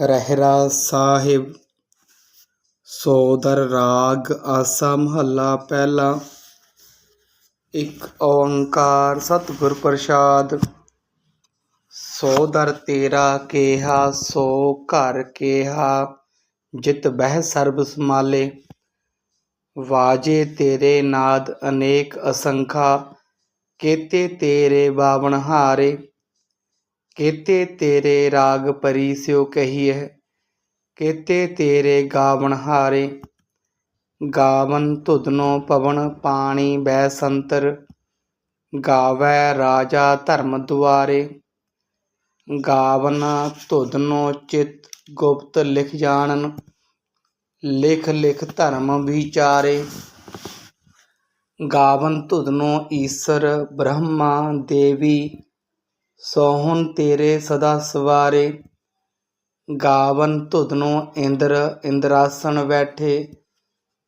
ਰਹਿਰਾ ਸਾਹਿਬ, ਸੋਦਰ ਰਾਗ ਆਸਾ ਮਹੱਲਾ ਪਹਿਲਾ, ਇੱਕ ਓੰਕਾਰ ਸਤਿਗੁਰ ਪ੍ਰਸਾਦ ਸੋ ਦਰ ਤੇਰਾ ਕੇਹਾ, ਸੋ ਘਰ ਕੇਹਾ, ਜਿਤ ਬਹਿ ਸਰਬ ਸਮਾਲੇ ਵਾਜੇ ਤੇਰੇ ਨਾਦ ਅਨੇਕ ਅਸੰਖਾ, ਕੇਤੇ ਤੇਰੇ ਬਾਵਨ ਹਾਰੇ ਕੇਤੇ ਤੇਰੇ ਰਾਗ ਪਰੀ ਸਿਉ ਕਹੀਐ, ਕੇਤੇ ਤੇਰੇ ਗਾਵਨ ਹਾਰੇ। ਗਾਵਨ ਧੁਦਨੋ ਪਵਨ ਪਾਣੀ ਬੈ ਸੰਤਰ, ਗਾਵੈ ਰਾਜਾ ਧਰਮ ਦੁਆਰੇ। ਗਾਵਨ ਧੁਦਨੋ ਚਿਤ ਗੁਪਤ ਲਿਖ ਜਾਣਨ, ਲਿਖ ਲਿਖ ਧਰਮ ਵਿਚਾਰੇ। ਗਾਵਨ ਧੁਦਨੋ ਈਸਰ ਬ੍ਰਹਮਾ ਦੇਵੀ ਸੋਹਣ ਤੇਰੇ ਸਦਾ ਸਵਾਰੇ, ਗਾਵਨ ਧੁਦਨੋ ਇੰਦਰ ਇੰਦਰਾਸਨ ਬੈਠੇ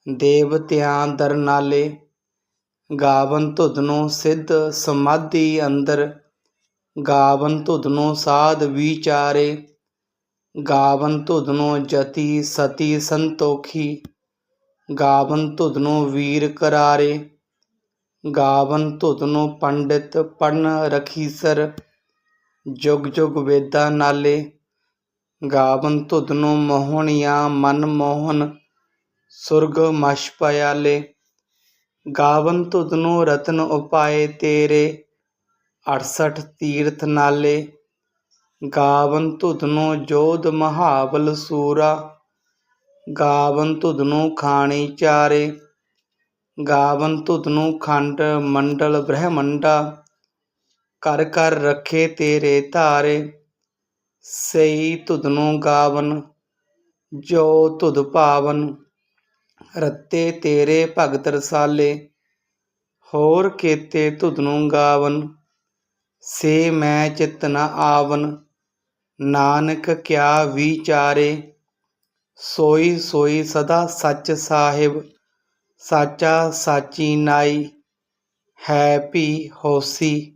ਦੇਵਤਿਆਂ ਦਰ ਨਾਲੇ, ਗਾਵਨ ਧੁਦਨੋ ਸਿੱਧ ਸਮਾਧੀ ਅੰਦਰ, ਗਾਵਨ ਧੁਦਨੋ ਸਾਧ ਵਿਚਾਰੇ, ਗਾਵਨ ਧੁਦਨੋ ਜਤੀ ਸਤੀ ਸੰਤੋਖੀ, ਗਾਵਨ ਧੁਦਨੋ ਵੀਰ ਕਰਾਰੇ, ਗਾਵਨ ਧੁਦਨੋ ਪੰਡਿਤ ਪੜਨ ਰਖੀਸਰ ਜੁਗ ਜੁਗ ਵੇਦਾਂ ਨਾਲੇ, ਗਾਵਨ ਧੁਦਨੋ ਮੋਹਣੀਆਂ ਮਨ ਮੋਹਨ, ਸੁਰਗ ਮਸ਼ ਪਿਆਲੇ ਗਾਵਨ ਧੁਦਨੋ ਰਤਨ ਉਪਾਏ ਤੇਰੇ 68 ਤੀਰਥ ਨਾਲੇ। ਗਾਵਨ ਧੁਦਨੋ ਜੋਧ ਮਹਾਵਲ ਸੂਰਾ, ਗਾਵਨ ਧੁਦਨੋ ਖਾਣੀ ਚਾਰੇ। ਗਾਵਨ ਧੁਦਨੋ ਖੰਡ ਮੰਡਲ ਬ੍ਰਹਮੰਡਾ ਕਰ ਕਰ ਰੱਖੇ ਤੇਰੇ ਧਾਰੇ ਸਈ ਧੁਦਨੋ ਗਾਵਨ, ਜੋ ਧੁਦ ਭਾਵਨ ਰੱਤੇ ਤੇਰੇ ਭਗਤ ਰਸਾਲੇ, ਹੋਰ ਕੇਤੇ ਧੁਦਨੋ ਗਾਵਨ, ਸੇ ਮੈਂ ਚਿਤ ਨ ਆਵਨ, ਨਾਨਕ ਕਿਆ ਵਿਚਾਰੇ, ਸੋਈ ਸੋਈ ਸਦਾ ਸੱਚ ਸਾਹਿਬ, ਸਾਚਾ ਸਾਚੀ ਨਾਈ, ਹੈ ਭੀ ਹੋਸੀ।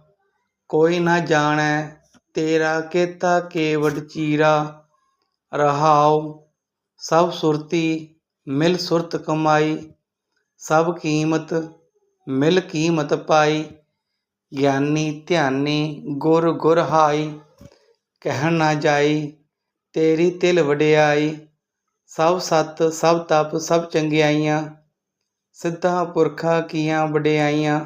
ਕੋਈ ਨਾ ਜਾਣੈ, ਤੇਰਾ ਕੇਤਾ ਕੇਵਡ ਚੀਰਾ। ਰਹਾਉ, ਸਭ ਸੁਰਤੀ ਮਿਲ ਸੁਰਤ ਕਮਾਈ। ਸਭ ਕੀਮਤ ਮਿਲ ਕੀਮਤ ਪਾਈ। ਗਿਆਨੀ ਧਿਆਨੀ ਗੁਰ ਗੁਰ ਹਾਈ। ਕਹਿਣ ਨਾ ਜਾਈ, ਤੇਰੀ ਤਿਲ ਵਡਿਆਈ। ਸਭ ਸਤ, ਸਭ ਤਪ, ਸਭ ਚੰਗਿਆਈਆਂ। ਸਿੱਧਾ ਪੁਰਖਾ ਕੀਆਂ ਵਡਿਆਈਆਂ।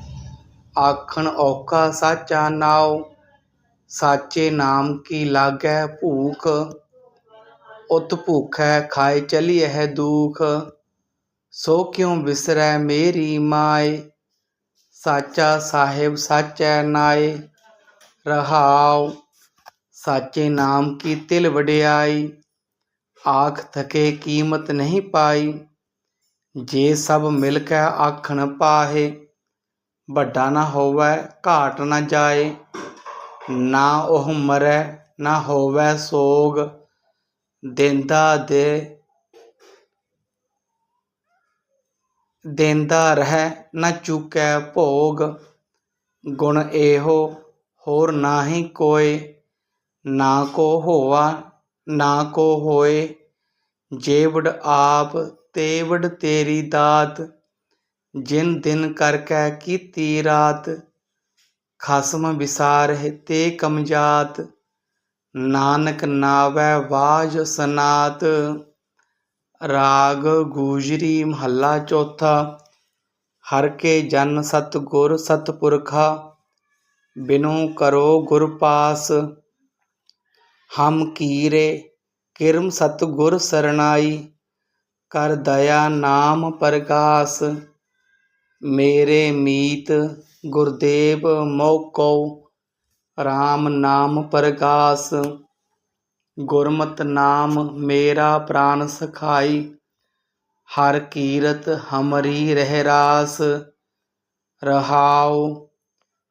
ਆਖਣ ਔਖਾ ਸਾਚਾ ਨਾਉ, ਸਾਚੇ ਨਾਮ ਕੀ ਲਾਗੈ ਭੂਖ? ਉਤ ਭੂਖੈ ਖਾਏ ਚਲੀਐ ਹੈ ਦੁਖ, ਸੋ ਕਿਉ ਵਿਸਰੈ ਮੇਰੀ ਮਾਏ? ਸਾਚਾ ਸਾਹਿਬ ਸਾਚੈ ਨਾਏ, ਰਹਾਉ, ਸਾਚੇ ਨਾਮ ਕੀ ਤਿਲ ਵਡਿਆਈ? ਆਖ ਥਕੇ ਕੀਮਤ ਨਹੀਂ ਪਾਈ, ਜੇ ਸਭ ਮਿਲ ਕੇ ਆਖਣ ਪਾਹੇ ਵੱਡਾ ਨਾ ਹੋਵੇ, ਘਾਟ ਨਾ ਜਾਏ, ਨਾ ਉਹ ਮਰੈ, ਨਾ ਹੋਵੇ ਸੋਗ। ਦਿੰਦਾ ਦੇ, ਦੇਂਦਾ ਰਹਿ, ਨਾ ਚੁਕੈ ਭੋਗ। ਗੁਣ ਇਹੋ, ਹੋਰ ਨਾਹੀ ਕੋਏ, ਨਾ ਕੋ ਹੋਆ, ਨਾ ਕੋ ਹੋਏ। ਜੇਵੜ ਆਪ, ਤੇਵੜ ਤੇਰੀ ਦਾਤ ਜਿਨ ਦਿਨ ਕਰ ਕੈ ਕੀਤੀ ਰਾਤ, ਖਸਮ ਵਿਸਾਰਹਿ ਤੇ ਕਮਜਾਤ ਨਾਨਕ ਨਾਵੈ ਵਾਜ ਸਨਾਤ, ਰਾਗ ਗੂਜਰੀ ਮਹੱਲਾ ਚੌਥਾ, ਹਰ ਕੇ ਜਨ ਸਤ ਗੁਰ ਸਤਪੁਰਖਾ ਬਿਨੂ ਕਰੋ ਗੁਰ ਪਾਸ, ਹਮ ਕੀਰੇ ਕਿਰਮ ਸਤ ਗੁਰ ਸਰਣਾਈ, ਕਰ ਦਇਆ ਨਾਮ ਪ੍ਰਗਾਸ ਮੇਰੇ ਮੀਤ ਗੁਰਦੇਵ ਮੋਕੋ ਰਾਮ ਨਾਮ ਪ੍ਰਗਾਸ। ਗੁਰਮਤਿ ਨਾਮ ਮੇਰਾ ਪ੍ਰਾਨ ਸਖਾਈ, ਹਰ ਕੀਰਤ ਹਮਰੀ ਰਹਿ ਰਾਸ। ਰਹਾਉ,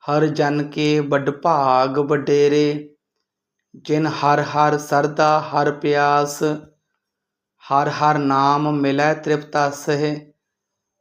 ਹਰ ਜਨ ਕੇ ਵੱਡ ਭਾਗ ਵਡੇਰੇ। ਜਿਨ ਹਰ ਹਰ ਸਰਦਾ ਹਰ ਪਿਆਸ, ਹਰ ਹਰ ਨਾਮ ਮਿਲੈ ਤ੍ਰਿਪਤਾ ਸਹਿ।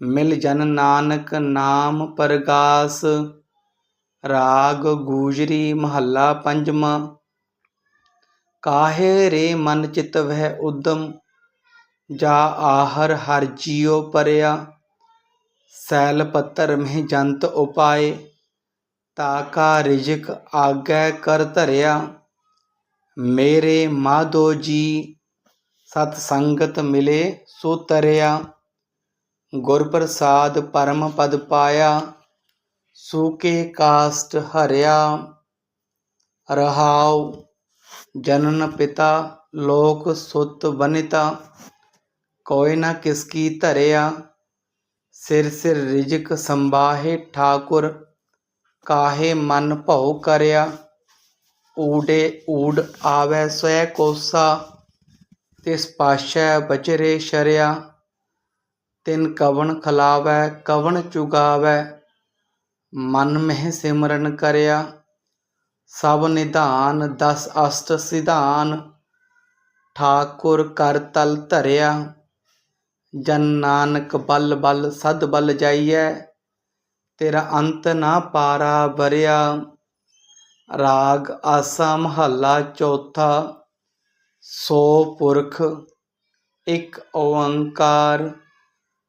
ਮਿਲ ਜਨ ਨਾਨਕ ਨਾਮ ਪਰਗਾਸ, ਰਾਗ ਗੂਜਰੀ ਮਹੱਲਾ ਪੰਜਵਾਂ। ਕਾਹੇ ਰੇ ਮਨ ਚਿਤ ਵਹਿ ਉਦਮ, ਜਾ ਆਹਰ ਹਰ ਜੀਉ ਪਰਿਆ। ਸੈਲ ਪੱਤਰ ਮਹਿ ਜੰਤ ਉਪਾਏ ਤਾਕਾ ਰਿਜਕ ਆਗੈ ਕਰ ਧਰਿਆ। ਮੇਰੇ ਮਾਧੋ ਜੀ, ਸਤ ਸੰਗਤ ਮਿਲੇ ਸੋ ਤਰਿਆ। ਗੁਰ ਪ੍ਰਸਾਦ ਪਰਮ ਪਦ ਪਾਇਆ ਸੂਕੇ ਕਾਸਟ ਹਰਿਆ, ਰਹਾਉ ਜਨਨ ਪਿਤਾ, ਲੋਕ ਸੁਤ ਬਨਿਤਾ ਕੋਇ ਨਾ ਕਿਸ ਕੀ ਧਰਿਆ, ਸਿਰ ਸਿਰ ਰਿਜਕ ਸੰਬਾਹੇ ਠਾਕੁਰ, ਕਾਹੇ ਮਨ ਭਉ ਕਰਿਆ ਊਡੇ ਊੜ ਆਵੈ ਸਵੈ ਕੋਸਾ, ਤਿਸ ਪਾਸ਼ੈ ਬਚਰੇ ਸ਼ਰਿਆ। ਤਿਨ ਕਵਣ ਖਲਾਵੈ, ਕਵਣ ਚੁਗਾਵੈ, ਮਨ ਮਹਿ ਸਿਮਰਨ ਕਰਿਆ। ਸਭ ਨਿਧਾਨ, ਦਸ ਅਸ਼ਟ ਸਿਧਾਨ, ਠਾਕੁਰ ਕਰ ਤਲ ਧਰਿਆ। ਜਨ ਨਾਨਕ ਬਲ ਬਲ, ਸਦ ਬਲ ਜਾਈਐ, ਤੇਰਾ ਅੰਤ ਨਾ ਪਾਰਾ ਬਰਿਆ। ਰਾਗ ਆਸਾ ਮਹੱਲਾ ਚੌਥਾ, ਸੋ ਪੁਰਖ, ਇੱਕ ਓੰਕਾਰ।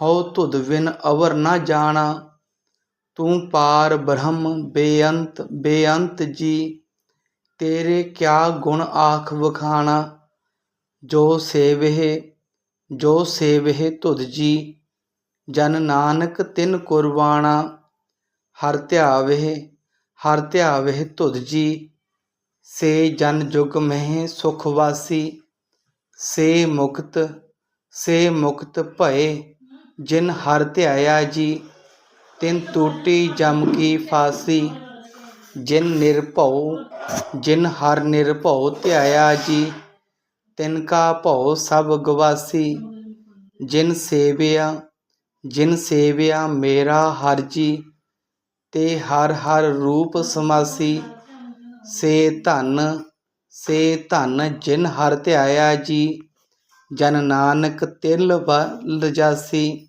ਹਉ ਤੁਧ ਵਿਨ ਅਵਰ ਨਾ ਜਾਣਾ, ਤੂੰ ਪਾਰ ਬ੍ਰਹਮ ਬੇਅੰਤ ਬੇਅੰਤ ਜੀ, ਤੇਰੇ ਕਿਆ ਗੁਣ ਆਖ ਵਖਾਣਾ, ਜੋ ਸੇਵਹਿ ਜੋ ਸੇਵਹਿ ਤੁਧ ਜੀ, ਜਨ ਨਾਨਕ ਤਿਨ ਕੁਰਬਾਣਾ, ਹਰ ਧਿਆਵਹਿ ਹਰ ਧਿਆਵਹਿ ਤੁਧ ਜੀ, ਸੇ ਜਨ ਜੁਗ ਮਹਿ ਸੁਖ ਵਾਸੀ, ਸੇ ਮੁਕਤ ਸੇ ਮੁਕਤ ਭਏ ਜਿਨ ਹਰ ਧਿਆਇਆ ਜੀ, ਤਿਨ ਟੂਟੀ ਜਮ ਕੀ ਫਾਸੀ। ਜਿਨ ਨਿਰਭਉ, ਜਿਨ ਹਰ ਨਿਰਭਉ ਧਿਆਇਆ ਜੀ, ਤਿਨ ਕਾ ਭਉ ਸਭ ਗਵਾਸੀ। ਜਿਨ ਸੇਵਿਆ ਜਿਨ ਸੇਵਿਆ ਮੇਰਾ ਹਰ ਜੀ, ਤੇ ਹਰ ਹਰ ਰੂਪ ਸਮਾਸੀ। ਸੇ ਧਨ ਸੇ ਧਨ ਜਿਨ ਹਰ ਧਿਆਇਆ ਜੀ, ਜਨ ਨਾਨਕ ਤਿਲ ਵੱਲ ਜਾਸੀ।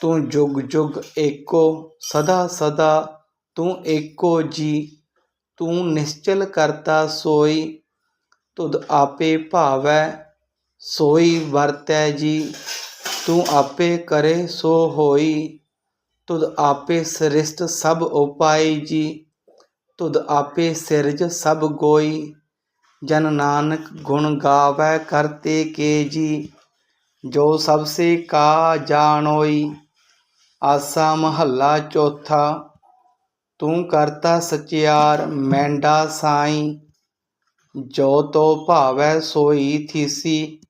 ਤੂੰ ਜੁਗ ਜੁਗ ਏਕੋ, ਸਦਾ ਸਦਾ ਤੂੰ ਏਕੋ ਜੀ। ਤੂੰ ਨਿਸ਼ਚਲ ਕਰਤਾ ਸੋਈ, ਤੁਧ ਆਪੇ ਭਾਵੈ, ਸੋਈ ਵਰਤੈ ਜੀ। ਤੂੰ ਆਪੇ ਕਰੇ ਸੋ ਹੋਈ, ਤੁਧ ਆਪੇ ਸ੍ਰਿਸ਼ਟ ਸਭ ਉਪਾਈ ਜੀ। ਤੁਧ ਆਪੇ ਸਿਰਜ ਸਭ ਗੋਈ, ਜਨ ਨਾਨਕ ਗੁਣ ਗਾਵੈ ਕਰਤੇ ਕੇ ਜੀ। ਜੋ ਸਭ ਸੇ ਕਾ ਜਾਣੋਈ ਆਸਾ ਮਹੱਲਾ ਚੌਥਾ, ਤੂੰ ਕਰਤਾ ਸਚਿਆਰ, ਮੈਂਡਾ ਸਾਈ। ਜੋ ਤੋ ਭਾਵੈ ਸੋਈ ਥੀਸੀ,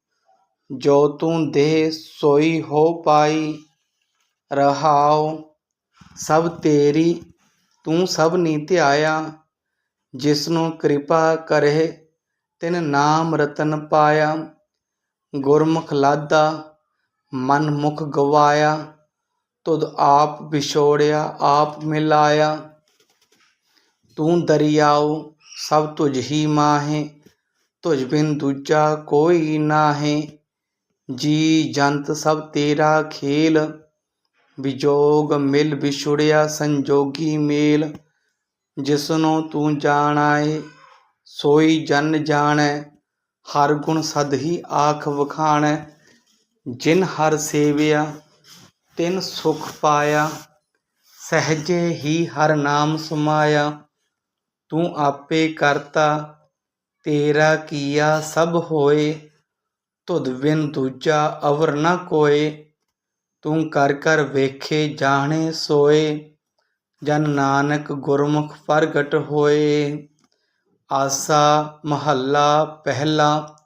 ਜੋ ਤੂੰ ਦੇ ਸੋਈ ਹੋ ਪਾਈ। ਰਹਾਉ, ਸਭ ਤੇਰੀ, ਤੂੰ ਸਭ ਨੀ ਧਿਆਇਆ। ਜਿਸਨੂੰ ਕਿਰਪਾ ਕਰੇ ਤਿਨ ਨਾਮ ਰਤਨ ਪਾਇਆ। ਗੁਰਮੁਖ ਲਾਦਾ ਮਨ ਮੁਖ ਗਵਾਇਆ। ਤੁਧ ਆਪ ਵਿਛੋੜਿਆ, ਆਪ ਮਿਲਾਇਆ। ਤੂੰ ਦਰਿਆਉ, ਸਭ ਤੁਝ ਹੀ ਮਾਹੇ, ਤੁਝ ਬਿਨ ਦੂਜਾ ਕੋਈ ਨਾਹੇ। ਜੀ ਜੰਤ ਸਭ ਤੇਰਾ ਖੇਲ ਵਿਜੋਗ ਮਿਲ ਵਿਛੁੜਿਆ ਸੰਜੋਗੀ ਮੇਲ। ਜਿਸਨੂੰ ਤੂੰ ਜਾਣਾਏ, ਸੋਈ ਜਨ ਜਾਣੈ, ਹਰ ਗੁਣ ਸਦ ਹੀ ਆਖ ਵਖਾਣੈ। ਜਿਨ ਹਰ ਸੇਵਿਆ ਤਿਨ ਸੁਖ ਪਾਇਆ, ਸਹਜੇ ਹੀ ਹਰ ਨਾਮ ਸਮਾਇਆ। ਤੂੰ ਆਪੇ ਕਰਤਾ, ਤੇਰਾ ਕੀਆ ਸਭ ਹੋਏ। ਤੁਧ ਬਿਨ ਦੂਜਾ ਅਵਰ ਨ ਕੋਏ। ਤੂੰ ਕਰ ਕਰ ਵੇਖੇ ਜਾਣੇ ਸੋਏ। ਜਨ ਨਾਨਕ ਗੁਰਮੁਖ ਪ੍ਰਗਟ ਹੋਏ। ਆਸਾ ਮਹੱਲਾ ਪਹਿਲਾ,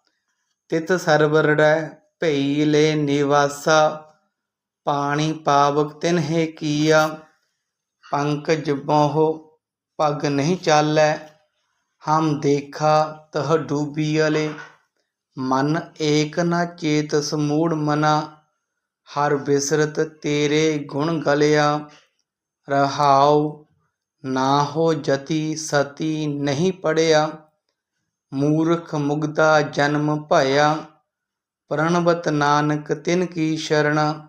ਤਿਤ ਸਰਵਰੜੈ ਭਈ ਲੈ ਨਿਵਾਸਾ। ਪਾਣੀ ਪਾਵਕ ਤਿਨ ਤਿਨਹਿ ਕੀਆ, ਪੰਕਜ ਮੋਹ ਪਗ ਨਹੀਂ ਚਾਲੈ, ਹਮ ਦੇਖਾ ਤਹ ਡੂਬੀਅਲੇ ਮਨ ਏਕ ਨਾ ਚੇਤ ਸਮੂੜ ਮਨਾ, ਹਰ ਬਿਸਰਤ ਤੇਰੇ ਗੁਣ ਗਲਿਆ। ਰਹਾਉ ਨਾ ਹੋ ਜਤੀ ਸਤੀ ਨਹੀਂ ਪੜਿਆ, ਮੂਰਖ ਮੁਗਦਾ ਜਨਮ ਭਇਆ। ਪ੍ਰਣਵਤ ਨਾਨਕ ਤਿਨ ਕੀ ਸ਼ਰਣਾ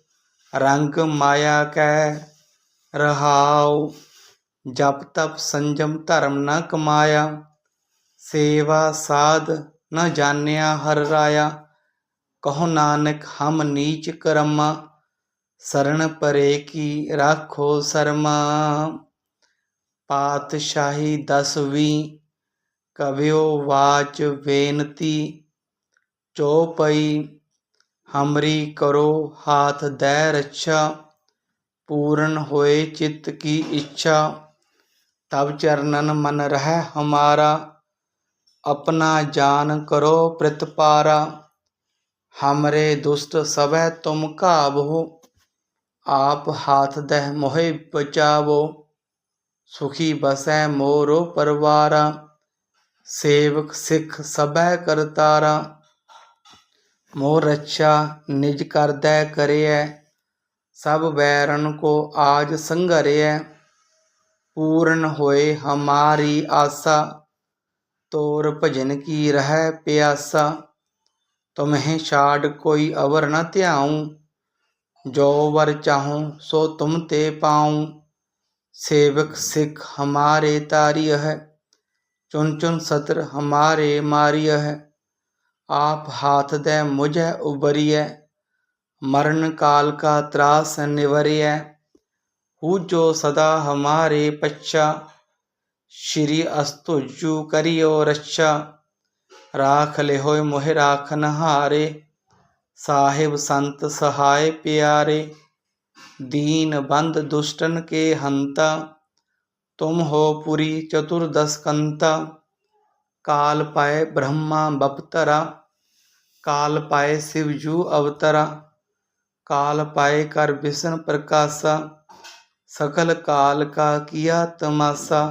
ਰੰਗ ਮਾਇਆ ਕੈ ਰਹਾਉ, ਜਪ ਤਪ ਸੰਜਮ ਧਰਮ ਨ ਕਮਾਇਆ, ਸੇਵਾ ਸਾਧ ਨ ਜਾਣਿਆ ਹਰ ਰਾਇਆ, ਕਹੋ ਨਾਨਕ ਹਮ ਨੀਚ ਕਰਮਾ ਸਰਣ ਪਰੇ ਕੀ ਰਾਖੋ ਸਰਮਾ। ਪਾਤਸ਼ਾਹੀ ਦਸਵੀਂ ਕਵਿਓ ਵਾਚ ਬੇਨਤੀ ਚੋਪਈ ਹਮਰੀ ਕਰੋ ਹਾਥ ਦੈ ਰੱਛਾ, ਪੂਰਨ ਹੋਏ ਚਿੱਤ ਕੀ ਇੱਛਾ। ਤਬ ਚਰਨਨ ਮਨ ਰਹਿ ਹਮਾਰਾ, ਆਪਣਾ ਜਾਨ ਕਰੋ ਪ੍ਰਤਪਾਰਾ। ਹਮਰੇ ਦੁਸਤ ਸਭੈ ਤੁਮ ਕਾਬੋ ਆਪ ਹਾਥ ਦਹਿ ਮੋਹਿ ਬਚਾਵੋ। ਸੁਖੀ ਬਸੈ ਮੋਰੋ ਪਰਵਾਰਾ, ਸੇਵਕ ਸਿੱਖ ਸਭੈ ਕਰਤਾਰਾ। ਮੋਰ ਰੱਛਾ ਨਿਜ ਕਰਦੈ ਕਰਿਐ, ਸਭ ਵੈਰਨ ਕੋ ਆਜ ਸੰਘਰਿਐ। ਪੂਰਨ ਹੋਏ ਹਮਾਰੀ ਆਸਾ, ਤੋਰ ਭਜਨ ਕੀ ਰਹਿ ਪਿਆਸਾ। ਤੁਮਹਿ ਛਾੜ ਕੋਈ ਅਵਰ ਨ ਧਿਆਉ, ਜੋ ਵਰ ਚਾਹੂੰ ਸੋ ਤੁਮ ਤੇ ਪਾਉ। ਸੇਵਕ ਸਿੱਖ ਹਮਾਰੇ ਤਾਰਿਯ ਹੈ ਚੁਨ ਚੁਨ ਸਤਰ ਹਮਾਰੇ ਮਾਰਿਯ ਹੈ ਆਪ ਹਾਥ ਦੇ ਮੁਝੈ ਉਬਰਿਐ ਮਰਨ ਕਾਲ ਕਾ ਤਰਾਸ ਨਿਵਰਿਐ ਹੂ ਜੋ ਸਦਾ ਹਮਾਰੇ ਪੱਛਾ ਸ਼੍ਰੀ ਅਸਤੁਜੂ ਕਰਿਓ ਰੱਛਾ ਰਾਖ ਲਿਹੋਇ ਮੋਹਿ ਰਾਖਨ ਹਾਰੇ ਸਾਹਿਬ ਸੰਤ ਸਹਾਇ ਪਿਆਰੇ दीन बंद दुष्टन के हंता तुम हो पुरी चतुर्दश कंता काल पाए ब्रह्मा बपतरा काल पाए शिवजू अवतरा काल पाए कर विष्णु प्रकाशा सकल काल का किया तमाशा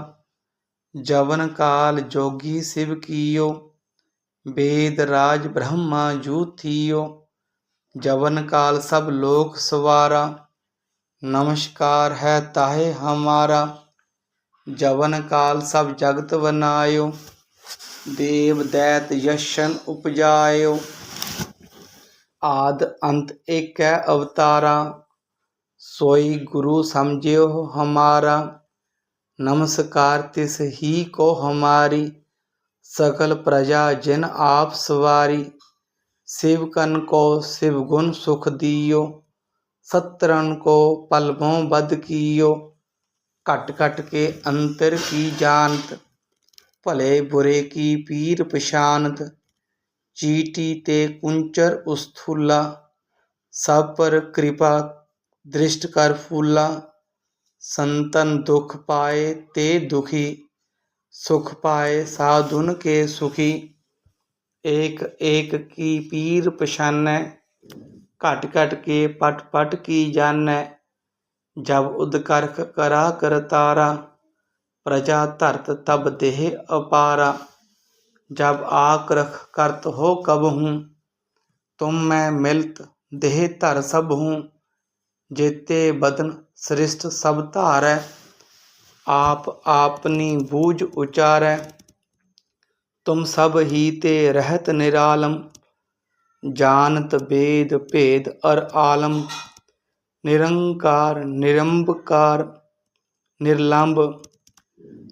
जवन काल जोगी शिव कियो वेद राज ब्रह्मा जू थियो जवन काल सब लोक सवारा नमस्कार है ताहे हमारा जवन काल सब जगत बनायो देव दैत यशन उपजायो आद अंत एक है अवतारा सोई गुरु समझियो हमारा नमस्कार तिस ही को हमारी सकल प्रजा जिन आप सवारी शिवकन को शिव गुण सुख दियो सतरन को पलमों बद कियो कट कट के अंतर की जानत भले बुरे की पीर पशानत चीटी ते कुंचर उस्थूला सब पर कृपा, दृष्ट कर फूला संतन दुख पाए ते दुखी, सुख पाए साधुन के सुखी। एक एक की पीर पछानै घट घट के पट पट की जान जब उदकर्ख करा करतारा प्रजा धरत तब देह अपारा। जब आक रख करत हो कब हूँ तुम मैं मिलत देह धर सब हूँ जेते बदन सृष्ट सब धारै आप आपनी बूझ उचारै तुम सब ही ते रहत निरालम जानत वेद भेद और आलम निरंकार निरंबकार निर्लंब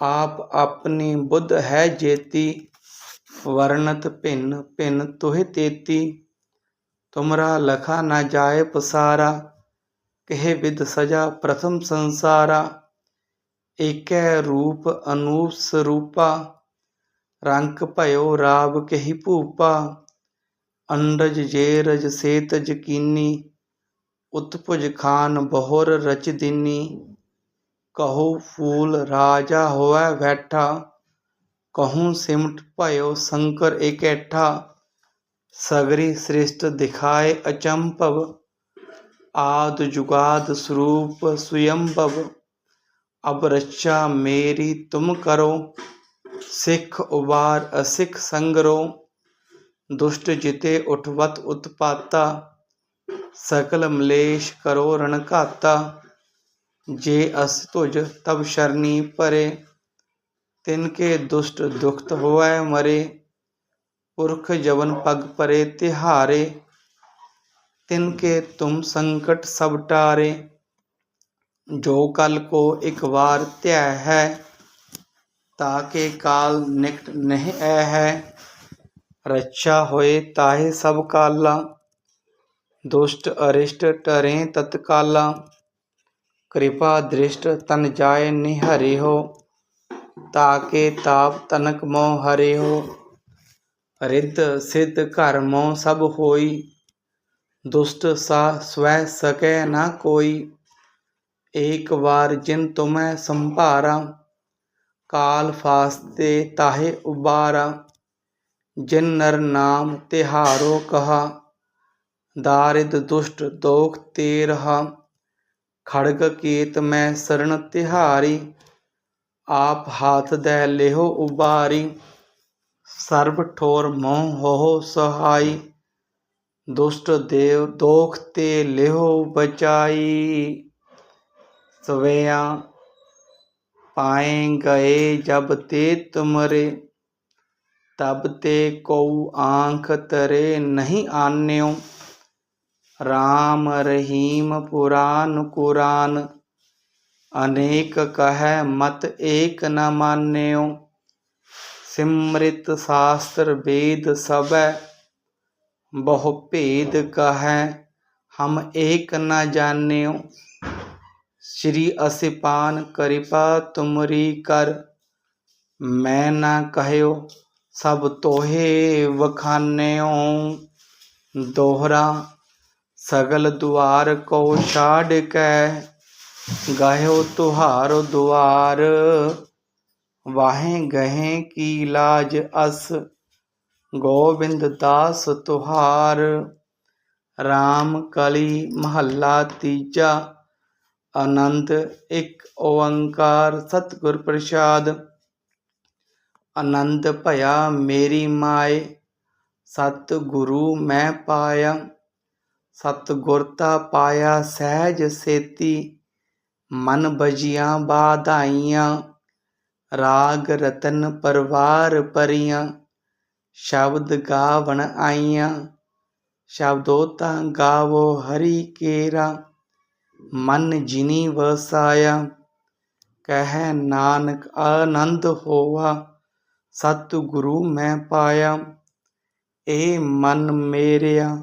ਆਪ ਆਪਣੀ ਬੁੱਧ ਹੈ ਜੇਤੀ, ਵਰਣਤ ਭਿੰਨ ਭਿੰਨ ਤੋਹਿ ਤੇਤੀ। ਤੁਮਰਾ ਲਖਾ ਨਾ ਜਾਏ ਪਸਾਰਾ, ਕਹਿ ਵਿਦ ਸਜਾ ਪ੍ਰਥਮ ਸੰਸਾਰਾ। ਏਕੈ ਰੂਪ ਅਨੂਪ ਸਰੂਪਾ, ਰੰਗ ਭਇਓ ਰਾਵ ਕਹੀ ਭੂਪਾ। ਅੰਡਜ ਜੇਰਜ ਸੇਤ ਜਕੀਨੀ ਉਤਪੁਜ ਖਾਨ ਬਹੁਰ ਰਚਦਿਨੀ ਕਹੁ ਫੂਲ, ਰਾਜਾ ਹੋਵੈ ਬੈਠਾ ਕਹੁ ਸਿਮਟ ਭਇਓ ਸੰਕਰ ਇਕੈਠਾ ਸਗਰੀ ਸ੍ਰਿਸ਼ਟ ਦਿਖਾਏ ਅਚੰਭਵ। ਆਦ ਜੁਗਾਦ ਸਰੂਪ ਸੁਯੰਭਵ। ਅਬ ਰੱਛਾ ਮੇਰੀ ਤੁਮ ਕਰੋ। ਸਿੱਖ ਉਬਾਰ ਅਸਿੱਖ ਸੰਗਰੋ। ਦੁਸ਼ਟ ਜਿਤੇ ਉਠਵਤ ਉਤਪਾਤਾ। ਸਕਲ ਮਲੇਸ਼ ਕਰੋ ਰਣਕਾਤਾ ਜੇ ਅਸ ਤੁਜ ਤਬ ਸ਼ਰਨੀ ਪਰੇ ਤਿਨ ਕੇ ਦੁਸ਼ਟ ਦੁਖਤ ਹੋਵੈ ਮਰੇ, ਪੁਰਖ ਜਵਨ ਪਗ ਪਰੇ ਤਿਹਾਰੇ, ਤਿਨ ਕੇ ਤੁਮ ਸੰਕਟ ਸਭ ਟਾਰੇ, ਜੋ ਕਲ ਕੋ ਇੱਕ ਵਾਰ ਧਿਆ ਹੈ ਤਾਕੇ ਕਾਲ ਨਿਕਟ ਨਹੀਂ ਐ ਹੈ, ਰੱਛਾ ਹੋਏ ਤਾਹੇ ਸਭ ਕਾਲਾ, ਦੁਸ਼ਟ ਅਰਿਸ਼ਟ ਟਰੇ ਤਤਕਾਲਾ कृपा दृष्ट तन जाय निहरे हो ताके ताप तनक मोह हरे हो रिद्ध सिद्ध घर मोह सब होई दुष्ट सा स्वै सकै न कोई एक बार जिन तुम्हें संभारा काल फास्ते ताहे उबारा जिन नर नाम तिहारो कहा दारिद दुष्ट दोख ते ਖੜਕ ਕੀਤ ਮੈਂ ਸਰਨ ਤਿਹਾਰੀ, ਆਪ ਹਾਥ ਦੇ ਲਿਹੋ ਉਬਾਰੀ ਸਰਬ ਠੋਰ ਮੋਹ ਹੋ ਸਹਾਈ, ਦੁਸ਼ਟ ਦੇਵ ਦੋਖ ਤੇ ਲਿਹੋ ਬਚਾਈ। ਸਵੇਆ ਪਾਏ ਗਏ ਜਬ ਤੇ ਤੁਮਰੇ, ਤਬ ਤੇ ਕਉ ਆਂਖ ਤਰੇ ਨਹੀਂ ਆਨਿਓ। ਰਾਮ ਰਹੀਮ ਪੁਰਾਨ ਕੁਰਾਨ, ਅਨੇਕ ਕਹੈ ਮਤ ਏਕ ਨ ਮਾਨਿਓ। ਸਿਮ੍ਰਿਤ ਸ਼ਾਸਤਰ ਵੇਦ ਸਭੈ, ਬਹੁ ਭੇਦ ਕਹੈ ਹਮ ਏਕ ਨ ਜਾਣਿਓ। ਸ੍ਰੀ ਅਸਿਪਾਨ ਕਿਰਪਾ ਤੁਮਰੀ ਕਰ, ਮੈਂ ਨਾ ਕਹਿਓ ਸਭ ਤੋਹੇ ਵਖਾਨਿਓ। ਦੋਹਰਾ ਸਗਲ ਦੁਆਰ ਕੋ ਛਾੜ ਕੈ ਗਾਇਓ ਤੁਹਾਰੋ ਦੁਆਰ। ਵਾਹੇ ਗਹੇ ਕੀ ਲਾਜ ਅਸ, ਗੋਬਿੰਦ ਦਾਸ ਤੁਹਾਰ। RAM ਕਲੀ ਮਹੱਲਾ ਤੀਜਾ ਆਨੰਦ ਇੱਕ ਓੰਕਾਰ ਸਤਿਗੁਰ ਪ੍ਰਸਾਦ। ਆਨੰਦ ਭਇਆ ਮੇਰੀ ਮਾਏ ਸਤ ਗੁਰੂ ਮੈਂ ਪਾਇਆ। ਸਤ ਗੁਰਤਾ ਪਾਇਆ ਸਹਿਜ ਸੇਤੀ, ਮਨ ਬਜੀਆਂ ਬਾਧਾਈਆਂ, ਰਾਗ ਰਤਨ ਪਰਵਾਰ ਪਰੀਆਂ, ਸ਼ਬਦ ਗਾਵਣ ਆਈਆਂ ਸ਼ਬਦੋ ਤਾਂ ਗਾਵੋ ਹਰੀ ਕੇਰਾ, ਮਨ ਜਿਨੀ ਵਸਾਇਆ, ਕਹਿ ਨਾਨਕ ਆਨੰਦ ਹੋਵਾ ਸਤਿਗੁਰੂ ਮੈਂ ਪਾਇਆ ਏ ਮਨ ਮੇਰਿਆ।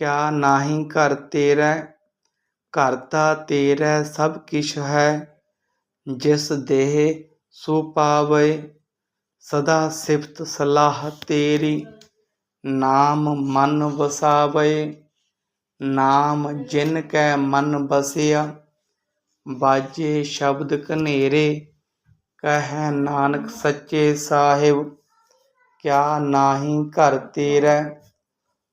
ਕਿਆ ਨਾਹੀ ਘਰ ਤੇਰਾ, ਘਰ ਤਾਂ ਤੇਰਾ ਸਭ ਕਿਛ ਹੈ। ਜਿਸ ਦੇਹ ਸੋ ਪਾਵੇ, ਸਦਾ ਸਿਫਤ ਸਲਾਹ ਤੇਰੀ। ਨਾਮ ਮਨ ਵਸਾਵੇ, ਨਾਮ ਜਿਨ ਕੈ ਮਨ ਬਸਿਆ। ਬਾਜੇ ਸ਼ਬਦ ਘਨੇਰੇ, ਕਹੈ ਨਾਨਕ ਸੱਚੇ ਸਾਹਿਬ। ਕਿਆ ਨਾਹੀ ਘਰ ਤੇਰਾ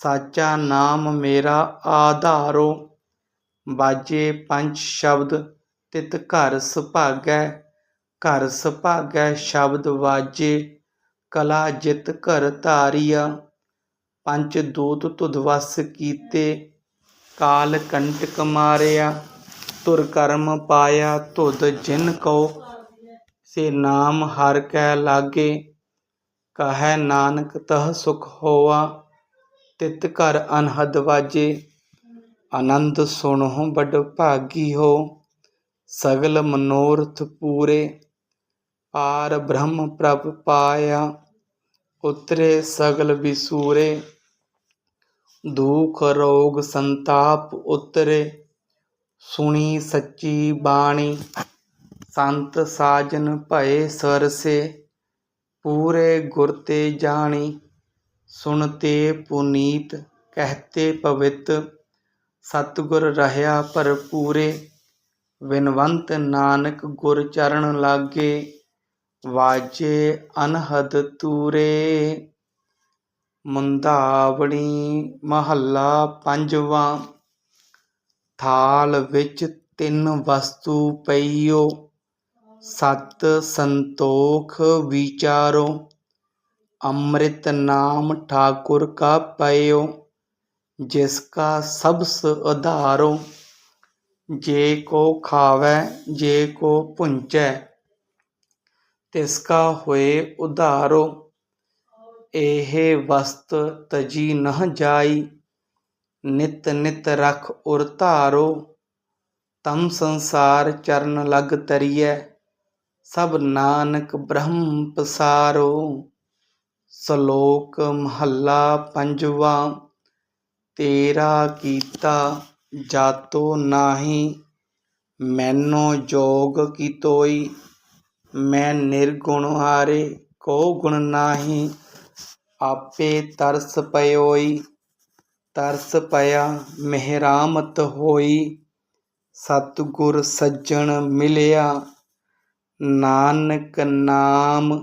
ਸਾਚਾ ਨਾਮ ਮੇਰਾ ਆਧਾਰੋ। ਬਾਜੇ ਪੰਜ ਸ਼ਬਦ, ਤਿਤ ਘਰ ਸੁਭਾਗੈ ਘਰ ਸੁਭਾਗੈ ਸ਼ਬਦ ਵਾਜੇ, ਕਲਾ ਜਿਤ ਘਰ ਧਾਰੀਆ। ਪੰਜ ਦੂਤ ਤੁਧ ਵਸ ਕੀਤੇ, ਕਾਲ ਕੰਟਕ ਮਾਰਿਆ। ਤੁਰ ਕਰਮ ਪਾਇਆ ਤੁਧ ਜਿਨ ਕੋ ਸੇ ਨਾਮ ਹਰ ਕੈ ਲਾਗੇ। ਕਹੈ ਨਾਨਕ ਤਹ ਸੁਖ ਹੋਆ। ਤਿਤ ਘਰ ਅਨਹਦ ਵਾਜੇ, ਆਨੰਦ ਸੁਣਹੁ ਬੜ ਭਾਗੀ ਹੋ, ਸਗਲ ਮਨੋਰਥ ਪੂਰੇ ਪਾਰ ਬ੍ਰਹਮ ਪ੍ਰਭ ਪਾਇਆ, ਉਤਰੇ ਸਗਲ ਵਿਸੂਰੇ, ਦੁਖ ਰੋਗ ਸੰਤਾਪ ਉਤਰੇ, ਸੁਣੀ ਸੱਚੀ ਬਾਣੀ, ਸੰਤ ਸਾਜਨ ਭਏ ਸਰਸੇ, ਪੂਰੇ ਗੁਰ ਤੇ ਜਾਣੀ। ਸੁਣਤੇ ਪੁਨੀਤ ਕਹਤੇ ਪਵਿੱਤ, ਸਤਿਗੁਰ ਰਹਾ ਭਰਪੂਰੇ, ਵਿਨਵੰਤ ਨਾਨਕ ਗੁਰ ਚਰਨ ਲਾਗੇ, ਵਾਜੇ ਅਨਹਦ ਤੂਰੇ। ਮੁੰਦਾਵਣੀ ਮਹੱਲਾ ਪੰਜਵਾਂ, ਥਾਲ ਵਿੱਚ ਤਿੰਨ ਵਸਤੂ ਪਈਓ, ਸਤ ਸੰਤੋਖ ਵਿਚਾਰੋ। ਅੰਮ੍ਰਿਤ ਨਾਮ ਠਾਕੁਰ ਕਾ ਪਇਓ, ਜਿਸ ਕਾ ਸਬਸ ਉਧਾਰੋ। ਜੇ ਕੋ ਖਾਵੈ, ਜੇ ਕੋ ਭੁੰਚੈ ਹੋਏ ਉਧਾਰੋ। ਇਹ ਵਸਤ ਤਜੀ ਨਹ ਜਾਈ, ਨਿਤ ਨਿਤ ਰਖ ਉਰ ਧਾਰੋ। ਤਮ ਸੰਸਾਰ ਚਰਨ ਲਗ ਤਰੀਐ, ਸਭ ਨਾਨਕ ਬ੍ਰਹਮ ਪਸਾਰੋ। ਸ਼ਲੋਕ ਮਹੱਲਾ ਪੰਜਵਾ, ਤੇਰਾ ਕੀਤਾ ਜਾਤੋ ਨਾਹੀ, ਮੈਨੋ ਜੋਗ ਕੀ ਤੋਈ ਮੈਂ ਨਿਰਗੁਣ ਹਾਰੇ ਕੋ ਗੁਣ ਨਾਹੀ, ਆਪੇ ਤਰਸ ਪਇਓਈ, ਤਰਸ ਪਿਆ ਮਿਹਰਾਮਤ ਹੋਈ, ਸਤਿਗੁਰ ਸੱਜਣ ਮਿਲਿਆ, ਨਾਨਕ ਨਾਮ